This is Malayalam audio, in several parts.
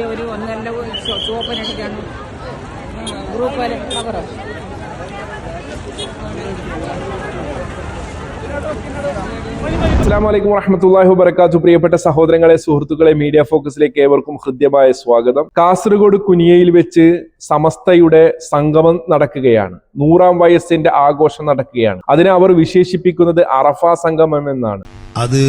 വലിയ ഒരു ഒന്നര ചുവപ്പനൊക്കെയാണ് ഗ്രൂപ്പ് കവറ് അസ്സാം വലൈക്കും വറഹമത്തല്ലാഹി വബർക്കാത്തു പ്രിയപ്പെട്ട സഹോദരങ്ങളെ സുഹൃത്തുക്കളെ മീഡിയ ഫോക്കസിലേക്ക് ഏവർക്കും ഹൃദ്യമായ സ്വാഗതം. കാസർഗോഡ് കുനിയയിൽ വെച്ച് സമസ്തയുടെ സംഗമം നടക്കുകയാണ്. നൂറാം വയസ്സിന്റെ ആഘോഷം നടക്കുകയാണ്. അതിനെ അവർ വിശേഷിപ്പിക്കുന്നത് അറഫ സംഗമം എന്നാണ്. അത്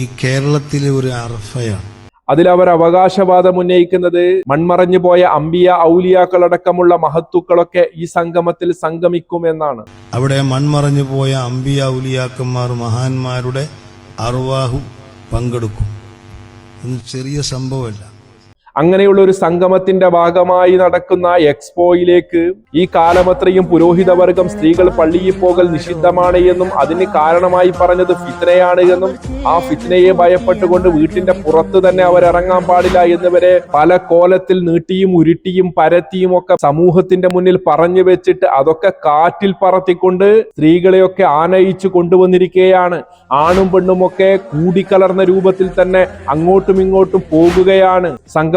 ഈ കേരളത്തിലെ ഒരു അർഫയാണ് അതിൽ അവർ അവകാശവാദം ഉന്നയിക്കുന്നത്. മൺമറഞ്ഞു പോയ അമ്പിയ ഔലിയാക്കളടക്കമുള്ള മഹത്തുക്കളൊക്കെ ഈ സംഗമത്തിൽ സംഗമിക്കുമെന്നാണ്. അവിടെ മൺമറഞ്ഞു പോയ അമ്പിയ ഔലിയാക്കന്മാർ മഹാന്മാരുടെ അർവാഹു പങ്കെടുക്കും. ചെറിയ സംഭവമല്ല. അങ്ങനെയുള്ള ഒരു സംഗമത്തിന്റെ ഭാഗമായി നടക്കുന്ന എക്സ്പോയിലേക്ക് ഈ കാലമത്രയും പുരോഹിതവർഗം സ്ത്രീകൾ പള്ളിയിൽ പോകൽ നിഷിദ്ധമാണ് എന്നും അതിന് കാരണമായി പറഞ്ഞത് ഫിത്നയാണ് എന്നും ആ ഫിത്നയെ ഭയപ്പെട്ടുകൊണ്ട് വീട്ടിന്റെ പുറത്ത് തന്നെ അവർ ഇറങ്ങാൻ പാടില്ല എന്നിവരെ പല കോലത്തിൽ നീട്ടിയും ഉരുട്ടിയും പരത്തിയും ഒക്കെ സമൂഹത്തിന്റെ മുന്നിൽ പറഞ്ഞു വെച്ചിട്ട് അതൊക്കെ കാറ്റിൽ പറത്തിക്കൊണ്ട് സ്ത്രീകളെയൊക്കെ ആനയിച്ചു കൊണ്ടുവന്നിരിക്കുകയാണ്. ആണും പെണ്ണുമൊക്കെ കൂടിക്കലർന്ന രൂപത്തിൽ തന്നെ അങ്ങോട്ടും ഇങ്ങോട്ടും പോകുകയാണ്.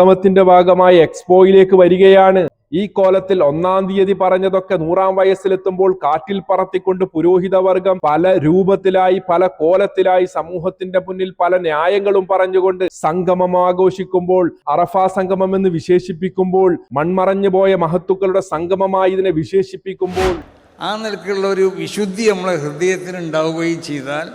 സംഗമത്തിന്റെ ഭാഗമായി എക്സ്പോയിലേക്ക് വരികയാണ്. ഈ കോലത്തിൽ ഒന്നാം തീയതി പറഞ്ഞതൊക്കെ നൂറാം വയസ്സിലെത്തുമ്പോൾ കാറ്റിൽ പറത്തിക്കൊണ്ട് പുരോഹിതവർഗം പല രൂപത്തിലായി പല കോലത്തിലായി സമൂഹത്തിന്റെ മുന്നിൽ പല ന്യായങ്ങളും പറഞ്ഞുകൊണ്ട് സംഗമം ആഘോഷിക്കുമ്പോൾ അറഫ സംഗമം എന്ന് വിശേഷിപ്പിക്കുമ്പോൾ മൺമറഞ്ഞു പോയ മഹത്തുക്കളുടെ സംഗമമായി ഇതിനെ വിശേഷിപ്പിക്കുമ്പോൾ ആ നിലക്കുള്ള ഒരു വിശുദ്ധി നമ്മളെ ഹൃദയത്തിന് ഉണ്ടാവുകയും ചെയ്താൽ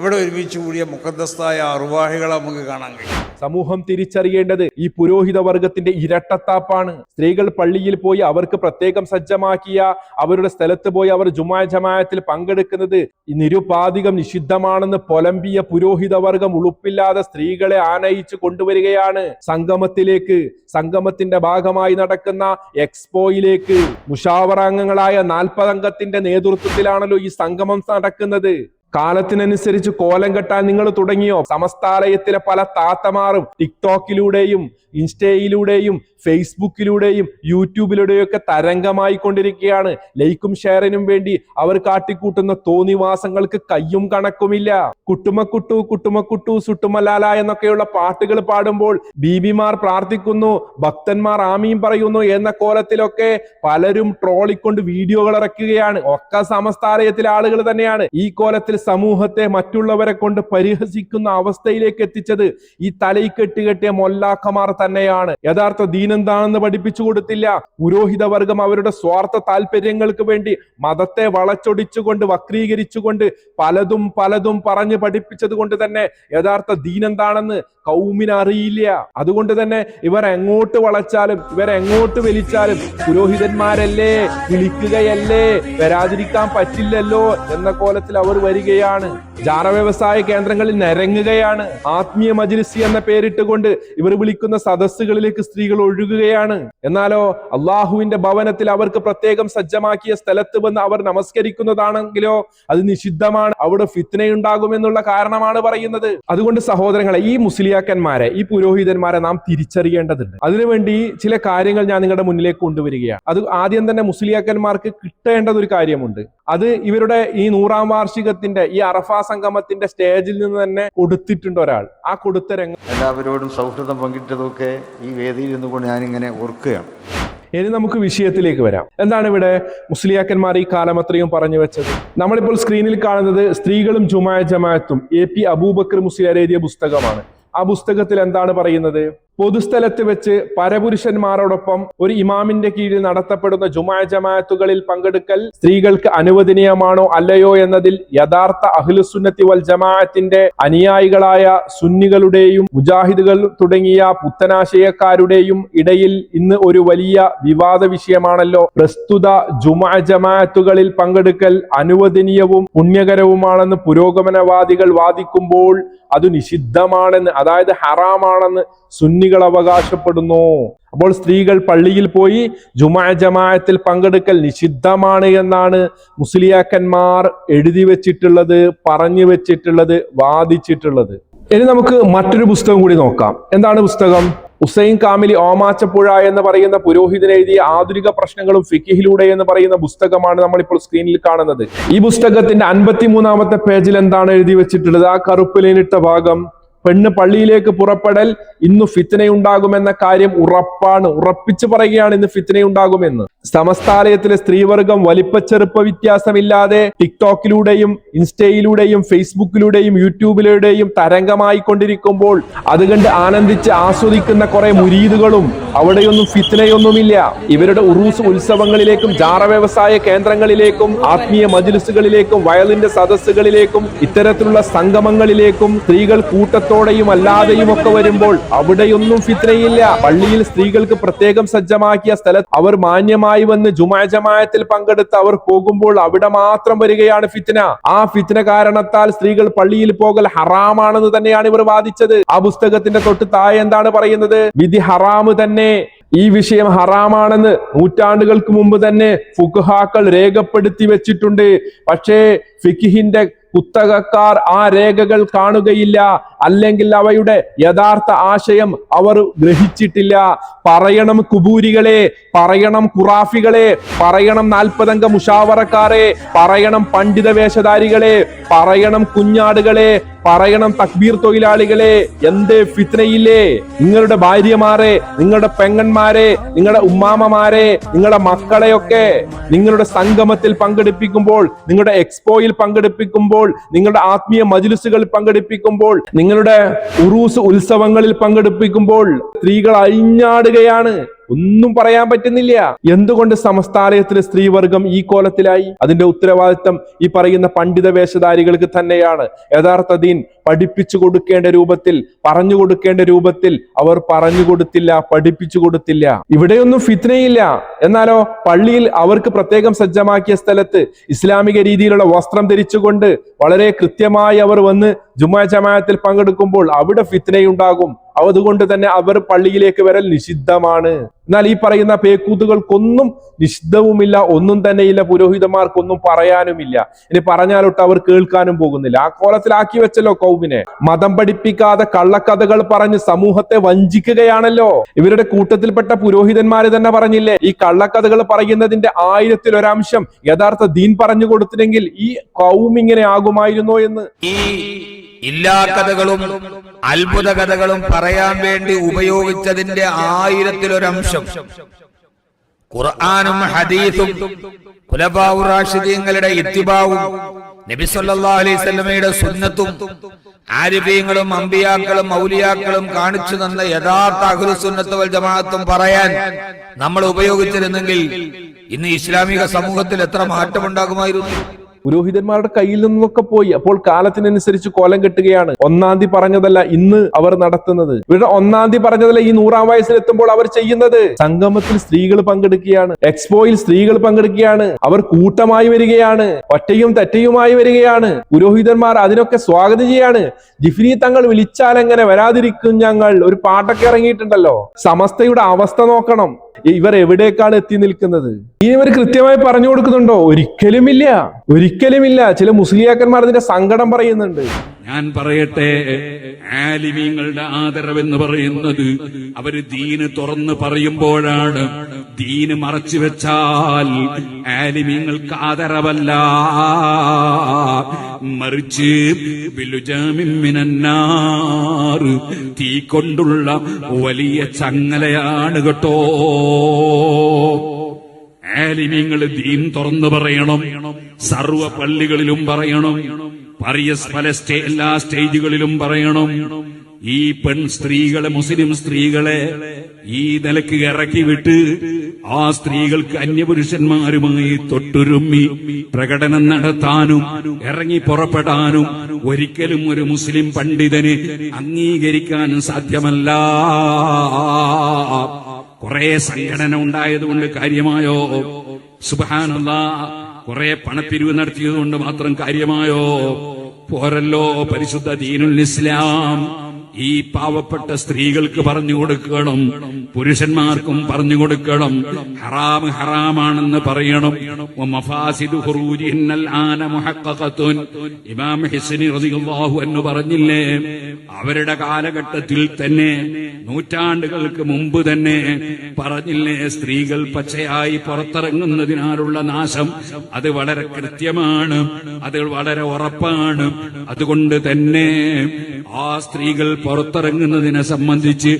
ഇവിടെ ഒരുമിച്ച് കൂടിയ മുഖദസ്തായ അറുവാഹികളെ നമുക്ക് കാണാൻ കഴിയും. സമൂഹം തിരിച്ചറിയേണ്ടത് ഈ പുരോഹിത വർഗത്തിന്റെ ഇരട്ടത്താപ്പാണ്. സ്ത്രീകൾ പള്ളിയിൽ പോയി അവർക്ക് പ്രത്യേകം സജ്ജമാക്കിയ അവരുടെ സ്ഥലത്ത് പോയി അവർ ജുമാ ജമായത്തിൽ പങ്കെടുക്കുന്നത് നിരുപാധികം നിഷിദ്ധമാണെന്ന് പൊലമ്പിയ പുരോഹിത വർഗം ഉളുപ്പില്ലാതെ സ്ത്രീകളെ ആനയിച്ചു കൊണ്ടുവരികയാണ്. സംഗമത്തിലേക്ക് സംഗമത്തിന്റെ ഭാഗമായി നടക്കുന്ന എക്സ്പോയിലേക്ക് മുഷാവറാംഗങ്ങളായ നാൽപ്പതംഗത്തിന്റെ നേതൃത്വത്തിലാണല്ലോ ഈ സംഗമം നടക്കുന്നത്. കാലത്തിനനുസരിച്ച് കോലം കെട്ടാൻ നിങ്ങൾ തുടങ്ങിയോ? സമസ്താലയത്തിലെ പല താത്തമാറും ടിക്ടോക്കിലൂടെയും ഇൻസ്റ്റയിലൂടെയും ഫേസ്ബുക്കിലൂടെയും യൂട്യൂബിലൂടെയും ഒക്കെ തരംഗമായി കൊണ്ടിരിക്കുകയാണ്. ലൈക്കും ഷെയറിനും വേണ്ടി അവർ കാട്ടിക്കൂട്ടുന്ന തോന്നിവാസങ്ങൾക്ക് കയ്യും കണക്കുമില്ല. കുട്ടുമക്കുട്ടു കുട്ടുമക്കുട്ടു സുട്ടുമലാല എന്നൊക്കെയുള്ള പാട്ടുകൾ പാടുമ്പോൾ ബീബിമാർ പ്രാർത്ഥിക്കുന്നു ഭക്തന്മാർ ആമീൻ പറയുന്നു എന്ന കോലത്തിലൊക്കെ പലരും ട്രോളിക്കൊണ്ട് വീഡിയോകൾ ഇറക്കുകയാണ്. ഒക്കെ സമസ്താലയത്തിലെ ആളുകൾ തന്നെയാണ്. ഈ കോലത്തിൽ സമൂഹത്തെ മറ്റുള്ളവരെ കൊണ്ട് പരിഹസിക്കുന്ന അവസ്ഥയിലേക്ക് എത്തിച്ചത് ഈ തലയിൽ കെട്ടുകെട്ടിയ മൊല്ലാക്കമാർ തന്നെയാണ്. യഥാർത്ഥ ദീനെന്താണെന്ന് പഠിപ്പിച്ചു കൊടുത്തില്ല. പുരോഹിത വർഗം അവരുടെ സ്വാർത്ഥ താല്പര്യങ്ങൾക്ക് വേണ്ടി മതത്തെ വളച്ചൊടിച്ചുകൊണ്ട് വക്രീകരിച്ചുകൊണ്ട് പലതും പലതും പറഞ്ഞ് പഠിപ്പിച്ചത് കൊണ്ട് തന്നെ യഥാർത്ഥ ദീൻ എന്താണെന്ന് കൗമിന് അറിയില്ല അതുകൊണ്ട് തന്നെ ഇവർ എങ്ങോട്ട് വളച്ചാലും ഇവർ എങ്ങോട്ട് വലിച്ചാലും പുരോഹിതന്മാരല്ലേ വിളിക്കുകയല്ലേ വരാതിരിക്കാൻ പറ്റില്ലല്ലോ എന്ന കോലത്തിൽ അവർ വരികയാണ്. ജാറ വ്യവസായ കേന്ദ്രങ്ങളിൽ നിരങ്ങുകയാണ്. ആത്മീയ മജിലിസി എന്ന പേരിട്ടുകൊണ്ട് ഇവർ വിളിക്കുന്ന സദസ്സുകളിലേക്ക് സ്ത്രീകൾ ഒഴുകുകയാണ്. എന്നാലോ അള്ളാഹുവിന്റെ ഭവനത്തിൽ അവർക്ക് പ്രത്യേകം സജ്ജമാക്കിയ സ്ഥലത്ത് വന്ന് അവർ നമസ്കരിക്കുന്നതാണെങ്കിലോ അത് നിഷിദ്ധമാണ്. അവിടെ ഫിത്നയുണ്ടാകുമെന്നുള്ള കാരണമാണ് പറയുന്നത്. അതുകൊണ്ട് സഹോദരങ്ങളെ ഈ മുസ്ലിയാക്കന്മാരെ ഈ പുരോഹിതന്മാരെ നാം തിരിച്ചറിയേണ്ടതുണ്ട്. അതിനുവേണ്ടി ചില കാര്യങ്ങൾ ഞാൻ നിങ്ങളുടെ മുന്നിലേക്ക് കൊണ്ടുവരികയാണ്. അത് ആദ്യം തന്നെ മുസ്ലിയാക്കന്മാർക്ക് കിട്ടേണ്ടത് ഒരു കാര്യമുണ്ട്. അത് ഇവരുടെ ഈ നൂറാം വാർഷികത്തിന്റെ ഈ അറഫ സംഗമത്തിന്റെ സ്റ്റേജിൽ നിന്ന് തന്നെ കൊടുത്തിട്ടുണ്ട് ഒരാൾ. ആ കൊടുത്ത രംഗം എല്ലാവരോടും സൗഹൃദം പങ്കിട്ടതൊക്കെ ഈ വേദിയിൽ നിന്നുകൊണ്ട് ഞാനിങ്ങനെ ഓർക്കുകയാണ്. ഇനി നമുക്ക് വിഷയത്തിലേക്ക് വരാം. എന്താണ് ഇവിടെ മുസ്ലിയാക്കന്മാർ ഈ കാലം അത്രയും പറഞ്ഞു വെച്ചത്? നമ്മളിപ്പോൾ സ്ക്രീനിൽ കാണുന്നത് സ്ത്രീകളും ജുമായ ജമാഅത്തും. എ പി അബൂബക്കർ മുസ്ലിയാർ എഴുതിയ പുസ്തകമാണ്. ആ പുസ്തകത്തിൽ എന്താണ് പറയുന്നത്? പൊതുസ്ഥലത്ത് വെച്ച് പരപുരുഷന്മാരോടൊപ്പം ഒരു ഇമാമിന്റെ കീഴിൽ നടത്തപ്പെടുന്ന ജുമായ ജമാഅത്തുകളിൽ പങ്കെടുക്കൽ സ്ത്രീകൾക്ക് അനുവദനീയമാണോ അല്ലയോ എന്നതിൽ യഥാർത്ഥ അഹ്ലുസുന്നത്തി വൽ ജമാഅത്തിന്റെ അനുയായികളായ സുന്നികളുടെയും മുജാഹിദുകൾ തുടങ്ങിയ പുത്തനാശയക്കാരുടെയും ഇടയിൽ ഇന്ന് ഒരു വലിയ വിവാദ വിഷയമാണല്ലോ. പ്രസ്തുത ജുമാ ജമാഅത്തുകളിൽ പങ്കെടുക്കൽ അനുവദനീയവും പുണ്യകരവുമാണെന്ന് പുരോഗമനവാദികൾ വാദിക്കുമ്പോൾ അത് നിഷിദ്ധമാണെന്ന് അതായത് ഹറാമാണെന്ന് സുന്നികൾ അവകാശപ്പെടുന്നു. അപ്പോൾ സ്ത്രീകൾ പള്ളിയിൽ പോയി ജുമാ ജമാഅത്തിൽ പങ്കെടുക്കൽ നിഷിദ്ധമാണ് എന്നാണ് മുസ്ലിയാക്കന്മാർ എഴുതി വെച്ചിട്ടുള്ളത് പറഞ്ഞു വെച്ചിട്ടുള്ളത് വാദിച്ചിട്ടുള്ളത്. ഇനി നമുക്ക് മറ്റൊരു പുസ്തകം കൂടി നോക്കാം. എന്താണ് പുസ്തകം? ഹുസൈൻ കാമിലി ഓമാച്ചപ്പുഴ എന്ന് പറയുന്ന പുരോഹിതൻ എഴുതിയ ആധുനിക പ്രശ്നങ്ങളും ഫിക്കിഹിലൂടെ എന്ന് പറയുന്ന പുസ്തകമാണ് നമ്മളിപ്പോൾ സ്ക്രീനിൽ കാണുന്നത്. ഈ പുസ്തകത്തിന്റെ അൻപത്തിമൂന്നാമത്തെ പേജിൽ എന്താണ് എഴുതി വെച്ചിട്ടുള്ളത്? ആ കറുപ്പലേനിട്ട ഭാഗം. പെണ്ണ് പള്ളിയിലേക്ക് പുറപ്പെടൽ ഇന്ന് ഫിത്തനയുണ്ടാകുമെന്ന കാര്യം ഉറപ്പാണ്. ഉറപ്പിച്ചു പറയുകയാണ് ഇന്ന് ഫിത്തനയുണ്ടാകുമെന്ന് സമസ്താലയത്തിലെ സ്ത്രീവർഗം വലിപ്പച്ചെറുപ്പ വ്യത്യാസമില്ലാതെ ടിക്ടോക്കിലൂടെയും ഇൻസ്റ്റയിലൂടെയും ഫേസ്ബുക്കിലൂടെയും യൂട്യൂബിലൂടെയും തരംഗമായി കൊണ്ടിരിക്കുമ്പോൾ അത് കണ്ട് ആനന്ദിച്ച് ആസ്വദിക്കുന്ന കുറെ മുരീദുകളും അവിടെയൊന്നും ഫിത്തനയൊന്നുമില്ല ഇവരുടെ ഉറൂസ് ഉത്സവങ്ങളിലേക്കും ജാറ വ്യവസായ കേന്ദ്രങ്ങളിലേക്കും ആത്മീയ മജിലിസുകളിലേക്കും വയലിന്റെ സദസ്സുകളിലേക്കും ഇത്തരത്തിലുള്ള സംഗമങ്ങളിലേക്കും സ്ത്രീകൾ കൂട്ടത്തോടെയും അല്ലാതെയും ഒക്കെ വരുമ്പോൾ അവിടെയൊന്നും ഫിത്നയില്ല പള്ളിയിൽ സ്ത്രീകൾക്ക് പ്രത്യേകം സജ്ജമാക്കിയ സ്ഥലത്ത് അവർ മാന്യമായി വന്ന് ജുമാ ജമായത്തിൽ പങ്കെടുത്ത് അവർ പോകുമ്പോൾ അവിടെ മാത്രം വരികയാണ് ഫിത്ന. ആ ഫിത്ന കാരണത്താൽ സ്ത്രീകൾ പള്ളിയിൽ പോകൽ ഹറാമാണെന്ന് തന്നെയാണ് ഇവർ വാദിച്ചത്. ആ പുസ്തകത്തിന്റെ തൊട്ട് താഴെ എന്താണ് പറയുന്നത്? വിധി ഹറാമ് തന്നെ. ഈ വിഷയം ഹറാമാണെന്ന് നൂറ്റാണ്ടുകൾക്ക് മുമ്പ് തന്നെ ഫുഖാക്കൾ രേഖപ്പെടുത്തി വെച്ചിട്ടുണ്ട്. പക്ഷേ ഫിഖിഹിന്റെ കുത്തകക്കാർ ആ രേഖകൾ കാണുകയില്ല. അല്ലെങ്കിൽ അവയുടെ യഥാർത്ഥ ആശയം അവർ ഗ്രഹിച്ചിട്ടില്ല. പറയണം കുബൂരികളെ പറയണം ഖുറാഫികളെ പറയണം നാൽപ്പതംഗ മുഷാവറക്കാരെ പറയണം പണ്ഡിത വേഷധാരികളെ പറയണം കുഞ്ഞാടുകളെ പറയണം തക്ബീർ തൊഴിലാളികളെ. എന്തേ ഫിത്നയില്ലേ? നിങ്ങളുടെ ഭാര്യമാരെ നിങ്ങളുടെ പെങ്ങന്മാരെ നിങ്ങളുടെ ഉമ്മാമമാരെ നിങ്ങളുടെ മക്കളെയൊക്കെ നിങ്ങളുടെ സംഗമത്തിൽ പങ്കെടുപ്പിക്കുമ്പോൾ നിങ്ങളുടെ എക്സ്പോയിൽ പങ്കെടുപ്പിക്കുമ്പോൾ നിങ്ങളുടെ ആത്മീയ മജിലിസുകളിൽ പങ്കെടുപ്പിക്കുമ്പോൾ നിങ്ങളുടെ ഉറൂസ് ഉത്സവങ്ങളിൽ പങ്കെടുപ്പിക്കുമ്പോൾ സ്ത്രീകൾ അഴിഞ്ഞാടുകയാണ്. ഒന്നും പറയാൻ പറ്റുന്നില്ല. എന്തുകൊണ്ട് സമസ്താലയത്തിലെ സ്ത്രീവർഗം ഈ കോലത്തിലായി? അതിന്റെ ഉത്തരവാദിത്തം ഈ പറയുന്ന പണ്ഡിത വേഷധാരികൾക്ക് തന്നെയാണ്. യഥാർത്ഥ ദീൻ പഠിപ്പിച്ചു കൊടുക്കേണ്ട രൂപത്തിൽ പറഞ്ഞു കൊടുക്കേണ്ട രൂപത്തിൽ അവർ പറഞ്ഞു കൊടുത്തില്ല പഠിപ്പിച്ചു കൊടുത്തില്ല. ഇവിടെയൊന്നും ഫിത്നയില്ല. എന്നാലോ പള്ളിയിൽ അവർക്ക് പ്രത്യേകം സജ്ജമാക്കിയ സ്ഥലത്ത് ഇസ്ലാമിക രീതിയിലുള്ള വസ്ത്രം ധരിച്ചുകൊണ്ട് വളരെ കൃത്യമായി അവർ വന്ന് ജുമാ ജമാഅത്തിൽ പങ്കെടുക്കുമ്പോൾ അവിടെ ഫിത്നയുണ്ടാകും. അതുകൊണ്ട് തന്നെ അവർ പള്ളിയിലേക്ക് വരൽ നിഷിദ്ധമാണ്. എന്നാൽ ഈ പറയുന്ന പേക്കൂത്തുകൾക്കൊന്നും നിഷിദ്ധവുമില്ല ഒന്നും തന്നെയില്ല പുരോഹിതന്മാർക്കൊന്നും പറയാനുമില്ല. ഇനി പറഞ്ഞാലൊട്ട് അവർ കേൾക്കാനും പോകുന്നില്ല. ആ കോലത്തിലാക്കി വെച്ചല്ലോ കൗമിനെ. മതം പഠിപ്പിക്കാതെ കള്ളക്കഥകൾ പറഞ്ഞ് സമൂഹത്തെ വഞ്ചിക്കുകയാണല്ലോ. ഇവരുടെ കൂട്ടത്തിൽപ്പെട്ട പുരോഹിതന്മാര് തന്നെ പറഞ്ഞില്ലേ ഈ കള്ളക്കഥകൾ പറയുന്നതിന്റെ ആയിരത്തിൽ ഒരംശം യഥാർത്ഥ ദീൻ പറഞ്ഞു കൊടുത്തില്ലെങ്കിൽ ഈ കൗമിങ്ങനെ ആകുമായിരുന്നോ എന്ന്? ഈ ഇല്ലാ കഥകളും അത്ഭുത കഥകളും പറയാൻ വേണ്ടി ഉപയോഗിച്ചതിന്റെ ആയിരത്തിലൊരംശം. ഖുർആാനും ഹദീസും കുലബാവുറാഷിദീങ്ങളുടെ ഇത്തിബാവും നബി സല്ലല്ലാഹു അലൈഹി സ്വലമയുടെ സുന്നത്തും ആരിഫീങ്ങളും അമ്പിയാക്കളും മൗലിയാക്കളും കാണിച്ചു തന്ന യഥാർത്ഥ അഹ്ലു സുന്നത്ത് വൽ ജമാഅത്തും പറയാൻ നമ്മൾ ഉപയോഗിച്ചിരുന്നെങ്കിൽ ഇന്ന് ഇസ്ലാമിക സമൂഹത്തിൽ എത്ര മാറ്റമുണ്ടാകുമായിരുന്നു? പുരോഹിതന്മാരുടെ കയ്യിൽ നിന്നൊക്കെ പോയി. അപ്പോൾ കാലത്തിനനുസരിച്ച് കോലം കെട്ടുകയാണ്. ഒന്നാം തീയതി പറഞ്ഞതല്ല ഇന്ന് അവർ നടത്തുന്നത്. ഇവിടെ ഒന്നാം തീയതി പറഞ്ഞതല്ല ഈ നൂറാം വയസ്സിലെത്തുമ്പോൾ അവർ ചെയ്യുന്നത്. സംഗമത്തിൽ സ്ത്രീകൾ പങ്കെടുക്കുകയാണ്. എക്സ്പോയിൽ സ്ത്രീകൾ പങ്കെടുക്കുകയാണ്. അവർ കൂട്ടമായി വരികയാണ്. ഒറ്റയും തെറ്റയുമായി വരികയാണ്. പുരോഹിതന്മാർ അതിനൊക്കെ സ്വാഗതം ചെയ്യാണ്. ജിഫിനി തങ്ങൾ വിളിച്ചാൽ എങ്ങനെ വരാതിരിക്കും ഞങ്ങൾ? ഒരു പാട്ടൊക്കെ ഇറങ്ങിയിട്ടുണ്ടല്ലോ. സമസ്തയുടെ അവസ്ഥ നോക്കണം. ഇവർ എവിടേക്കാണ് എത്തി നിൽക്കുന്നത്? ഇനി ഇവർ കൃത്യമായി പറഞ്ഞു കൊടുക്കുന്നുണ്ടോ? ഒരിക്കലുമില്ല. ഒരിക്കലുമില്ല. ചില മുസ്ലിയാക്കന്മാർ അതിന്റെ സങ്കടം പറയുന്നുണ്ട്. ഞാൻ പറയട്ടെ ആലിമീങ്ങളുടെ ആദരവെന്ന് പറയുന്നത് അവർ ദീന് തുറന്ന് പറയുമ്പോഴാണ്. ദീന് മറച്ചു വെച്ചാൽ ആലിമീങ്ങൾക്ക് ആദരവല്ല. മറിച്ച് തീ കൊണ്ടുള്ള വലിയ ചങ്ങലയാണ് കേട്ടോ. ആലിമീങ്ങൾ ദീൻ തുറന്നു പറയണം. സർവ പള്ളികളിലും പറയണം. പറയസ് പല സ്റ്റേ എല്ലാ സ്റ്റേജുകളിലും പറയണം. ഈ പെൺ സ്ത്രീകളെ മുസ്ലിം സ്ത്രീകളെ ഈ നിലയ്ക്ക് ഇറക്കി വിട്ട് ആ സ്ത്രീകൾക്ക് അന്യപുരുഷന്മാരുമായി തൊട്ടുരുമ്മി പ്രകടനം നടത്താനും ഇറങ്ങി പുറപ്പെടാനും ഒരിക്കലും ഒരു മുസ്ലിം പണ്ഡിതന് അംഗീകരിക്കാനും സാധ്യമല്ല. കുറെ സംഘടന ഉണ്ടായതുകൊണ്ട് കാര്യമായോ? സുബാനല്ല കുറെ പണപ്പിരിവ് നടത്തിയതുകൊണ്ട് മാത്രം കാര്യമായോ? പോരല്ലോ പരിശുദ്ധ ദീനുൽ ഇസ്ലാം. ഈ പാവപ്പെട്ട സ്ത്രീകൾക്ക് പറഞ്ഞു കൊടുക്കണം പുരുഷന്മാർക്കും പറഞ്ഞു കൊടുക്കണം. ഹറാം ഹറാമാണെന്ന് പറയണം. ഇമാം ഹിസ്നി അൻഹു പറഞ്ഞില്ലേ അവരുടെ കാലഘട്ടത്തിൽ തന്നെ നൂറ്റാണ്ടുകൾക്ക് മുമ്പ് തന്നെ പറഞ്ഞില്ലേ സ്ത്രീകൾ പച്ചയായി പുറത്തിറങ്ങുന്നതിനാലുള്ള നാശം അത് വളരെ കൃത്യമാണ് അത് വളരെ ഉറപ്പാണ് അതുകൊണ്ട് തന്നെ ആ സ്ത്രീകൾ പുറത്തിറങ്ങുന്നതിനെ സംബന്ധിച്ച്.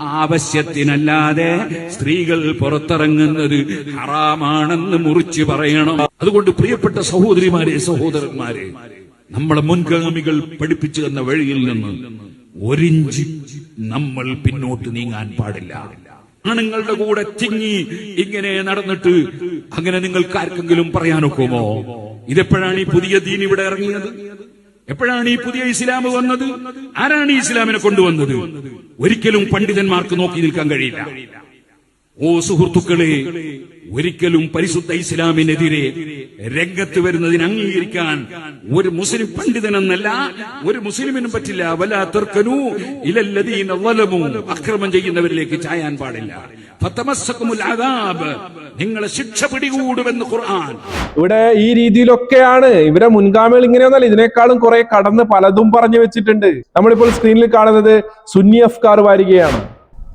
ആവശ്യത്തിനല്ലാതെ സ്ത്രീകൾ പുറത്തിറങ്ങുന്നത് ഹറാമാണെന്ന് മുറിച്ച് പറയണം അതുകൊണ്ട് പ്രിയപ്പെട്ട സഹോദരിമാരെ സഹോദരന്മാരെ നമ്മളെ മുൻഗാമികൾ പഠിപ്പിച്ചു തന്ന വഴിയിൽ നിന്ന് ഒരിഞ്ചി നമ്മൾ പിന്നോട്ട് നീങ്ങാൻ പാടില്ല. ആണുങ്ങളുടെ കൂടെ തിങ്ങി ഇങ്ങനെ നടന്നിട്ട് അങ്ങനെ നിങ്ങൾക്ക് ആർക്കെങ്കിലും പറയാനൊക്കുമോ? ഇതെപ്പോഴാണ് ഈ പുതിയ ദീൻ ഇവിടെ ഇറങ്ങിയത്? എപ്പോഴാണ് ഈ പുതിയ ഇസ്ലാം വന്നത്? ആരാണ് ഈ ഇസ്ലാമിനെ കൊണ്ടുവന്നത്? ഒരിക്കലും പണ്ഡിതന്മാർക്ക് നോക്കി നിൽക്കാൻ കഴിയില്ല. ഓ സുഹൃത്തുക്കളെ ഒരിക്കലും പരിശുദ്ധ ഇസ്ലാമിനെതിരെ രംഗത്ത് വരുന്നതിന് അംഗീകരിക്കാൻ ഒരു മുസ്ലിം പണ്ഡിതനെന്നല്ല ഒരു മുസ്ലിമിനും പറ്റില്ല. വലാ തർക്കനു ഇലല്ലദീന ളലമു അക്രമം ചെയ്യുന്നവരിലേക്ക് ചായാൻ പാടില്ല. നിങ്ങളെ ശിക്ഷ പിടികൂടുമെന്ന് ഖുർആൻ. ഇവിടെ ഈ രീതിയിലൊക്കെയാണ്. ഇവരെ മുൻഗാമികൾ ഇങ്ങനെയൊന്നല്ല. ഇതിനേക്കാളും കുറെ കടന്ന് പലതും പറഞ്ഞു വെച്ചിട്ടുണ്ട്. നമ്മളിപ്പോൾ സ്ക്രീനിൽ കാണുന്നത് സുന്നി അഫ്കാർ വാരികയാണ്.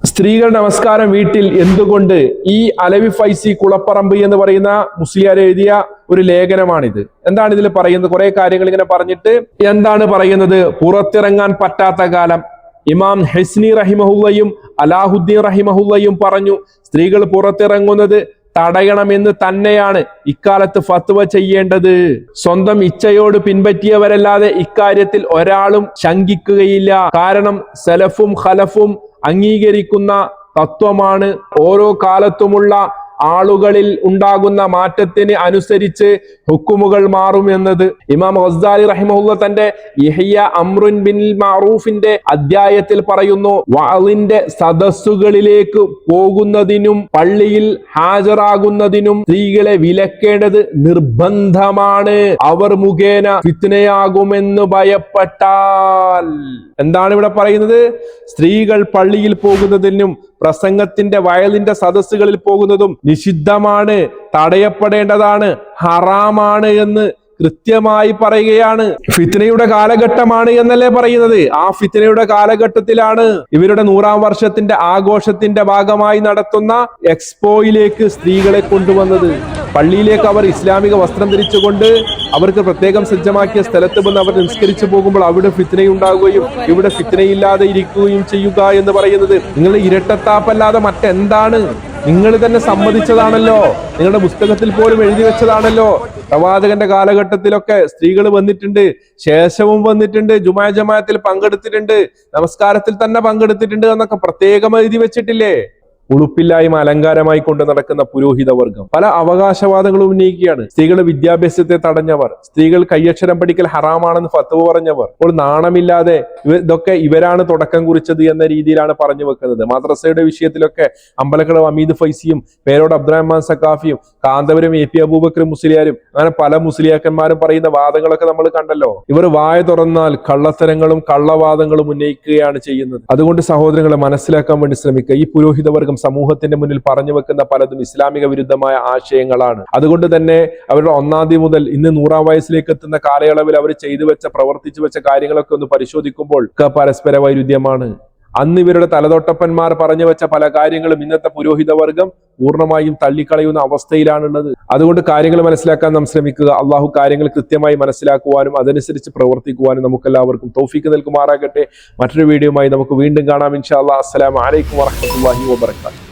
സ്ത്രീകൾ നമസ്കാരം വീട്ടിൽ എന്തുകൊണ്ട് ഈ അലവി ഫൈസി കുളപ്പറമ്പ് എന്ന് പറയുന്ന മുസ്ലിയാർ എഴുതിയ ഒരു ലേഖനമാണിത്. എന്താണ് ഇതിൽ പറയുന്നത്? കുറെ കാര്യങ്ങൾ ഇങ്ങനെ പറഞ്ഞിട്ട് എന്താണ് പറയുന്നത്? പുറത്തിറങ്ങാൻ പറ്റാത്ത കാലം. ഇമാം ഹെസ്നി റഹിമഹുല്ലയും അലാഹുദ്ദീൻ റഹിമഹുല്ലയും പറഞ്ഞു സ്ത്രീകൾ പുറത്തിറങ്ങുന്നത് തടയണമെന്ന് തന്നെയാണ് ഇക്കാലത്ത് ഫത്വ ചെയ്യേണ്ടത്. സ്വന്തം ഇച്ഛയോട് പിൻപറ്റിയവരല്ലാതെ ഇക്കാര്യത്തിൽ ഒരാളും ശങ്കിക്കുകയില്ല. കാരണം സലഫും ഖലഫും അംഗീകരിക്കുന്ന തത്വമാണ്. ഓരോ കാലത്തുമുള്ള ആളുകളിൽ ഉണ്ടാകുന്ന മാറ്റത്തിന് അനുസരിച്ച് ഹുക്കുമുകൾ മാറും എന്നത്. ഇമാം ഹസ്ദാലി റഹിമഹുല്ല തന്റെ ഇഹിയ അമ്രുൻ ബിൻ മാറൂഫിന്റെ അധ്യായത്തിൽ പറയുന്നു വാളിന്റെ സദസ്സുകളിലേക്ക് പോകുന്നതിനും പള്ളിയിൽ ഹാജരാകുന്നതിനും സ്ത്രീകളെ വിലക്കേണ്ടത് നിർബന്ധമാണ്. അവർ മുഖേന ഫിത്നയാകുമെന്ന് ഭയപ്പെട്ടാൽ എന്താണ് ഇവിടെ പറയുന്നത്? സ്ത്രീകൾ പള്ളിയിൽ പോകുന്നതിനും പ്രസംഗത്തിന്റെ വയലിന്റെ സദസ്സുകളിൽ പോകുന്നതും നിഷിദ്ധമാണ് തടയപ്പെടേണ്ടതാണ് ഹറാമാണ് എന്ന് കൃത്യമായി പറയുകയാണ്. ഫിത്നയുടെ കാലഘട്ടമാണ് എന്നല്ലേ പറയുന്നത്. ആ ഫിത്നയുടെ കാലഘട്ടത്തിലാണ് ഇവരുടെ നൂറാം വർഷത്തിന്റെ ആഘോഷത്തിന്റെ ഭാഗമായി നടത്തുന്ന എക്സ്പോയിലേക്ക് സ്ത്രീകളെ കൊണ്ടുവന്നത്. പള്ളിയിലേക്ക് അവർ ഇസ്ലാമിക വസ്ത്രം ധരിച്ചുകൊണ്ട് അവർക്ക് പ്രത്യേകം സജ്ജമാക്കിയ സ്ഥലത്ത് വന്ന് അവർ നിസ്കരിച്ചു പോകുമ്പോൾ അവിടെ ഫിത്നയുണ്ടാകുകയും ഇവിടെ ഫിത്നയില്ലാതെ ഇരിക്കുകയും ചെയ്യുക എന്ന് പറയുന്നത്. നിങ്ങളുടെ ഇരട്ടത്താപ്പല്ലാതെ മറ്റെന്താണ്? നിങ്ങൾ തന്നെ സമ്മതിച്ചതാണല്ലോ. നിങ്ങളുടെ പുസ്തകത്തിൽ പോലും എഴുതി വെച്ചതാണല്ലോ. പ്രവാചകന്റെ കാലഘട്ടത്തിലൊക്കെ സ്ത്രീകൾ വന്നിട്ടുണ്ട് ശേഷവും വന്നിട്ടുണ്ട് ജുമാ ജമാഅത്തിൽ പങ്കെടുത്തിട്ടുണ്ട് നമസ്കാരത്തിൽ തന്നെ പങ്കെടുത്തിട്ടുണ്ട് എന്നൊക്കെ പ്രത്യേകം എഴുതി വെച്ചിട്ടില്ലേ? ഉളുപ്പില്ലായ്മ അലങ്കാരമായി കൊണ്ട് നടക്കുന്ന പുരോഹിത വർഗം പല അവകാശവാദങ്ങളും ഉന്നയിക്കുകയാണ്. സ്ത്രീകളുടെ വിദ്യാഭ്യാസത്തെ തടഞ്ഞവർ സ്ത്രീകൾ കയ്യക്ഷരം പഠിക്കൽ ഹറാമാണെന്ന് ഫത്വ പറഞ്ഞവർ. ഇപ്പോൾ നാണമില്ലാതെ ഇതൊക്കെ ഇവരാണ് തുടക്കം കുറിച്ചത് എന്ന രീതിയിലാണ് പറഞ്ഞു വെക്കുന്നത്. മദ്രസയുടെ വിഷയത്തിലൊക്കെ അമ്പലക്കടവ് അമീദ് ഫൈസിയും പേരോട് അബ്ദുറഹ്മാൻ സക്കാഫിയും കാന്തപുരം എ പി അബൂബക്കർ മുസ്ലിയാരും അങ്ങനെ പല മുസ്ലിയാക്കന്മാരും പറയുന്ന വാദങ്ങളൊക്കെ നമ്മൾ കണ്ടല്ലോ. ഇവർ വായ തുറന്നാൽ കള്ളത്തരങ്ങളും കള്ളവാദങ്ങളും ഉന്നയിക്കുകയാണ് ചെയ്യുന്നത്. അതുകൊണ്ട് സഹോദരങ്ങളെ മനസ്സിലാക്കാൻ വേണ്ടി ശ്രമിക്കുക. ഈ പുരോഹിത വർഗം സമൂഹത്തിന്റെ മുന്നിൽ പറഞ്ഞു വെക്കുന്ന പലതും ഇസ്ലാമിക വിരുദ്ധമായ ആശയങ്ങളാണ്. അതുകൊണ്ട് തന്നെ അവരുടെ ഒന്നാം തീയതി മുതൽ ഇന്ന് നൂറാം വയസ്സിലേക്ക് എത്തുന്ന കാലയളവിൽ അവർ ചെയ്തു വെച്ച പ്രവർത്തിച്ചു വെച്ച കാര്യങ്ങളൊക്കെ ഒന്ന് പരിശോധിക്കുമ്പോൾ പരസ്പര വൈരുദ്ധ്യമാണ്. അന്ന് ഇവരുടെ തലതൊട്ടപ്പന്മാർ പറഞ്ഞു വെച്ച പല കാര്യങ്ങളും ഇന്നത്തെ പുരോഹിതവർഗം പൂർണമായും തള്ളിക്കളയുന്ന അവസ്ഥയിലാണുള്ളത്. അതുകൊണ്ട് കാര്യങ്ങൾ മനസ്സിലാക്കാൻ നാം ശ്രമിക്കുക. അള്ളാഹു കാര്യങ്ങൾ കൃത്യമായി മനസ്സിലാക്കുവാനും അതനുസരിച്ച് പ്രവർത്തിക്കുവാനും നമുക്കെല്ലാവർക്കും തോഫിക്ക് നൽകുമാറാകട്ടെ. മറ്റൊരു വീഡിയോയുമായി നമുക്ക് വീണ്ടും കാണാം. ഇൻഷാ അല്ലാ അസ്സലാമു അലൈക്കും വറഹ്മത്തുള്ളാഹി വബറകാതുഹു.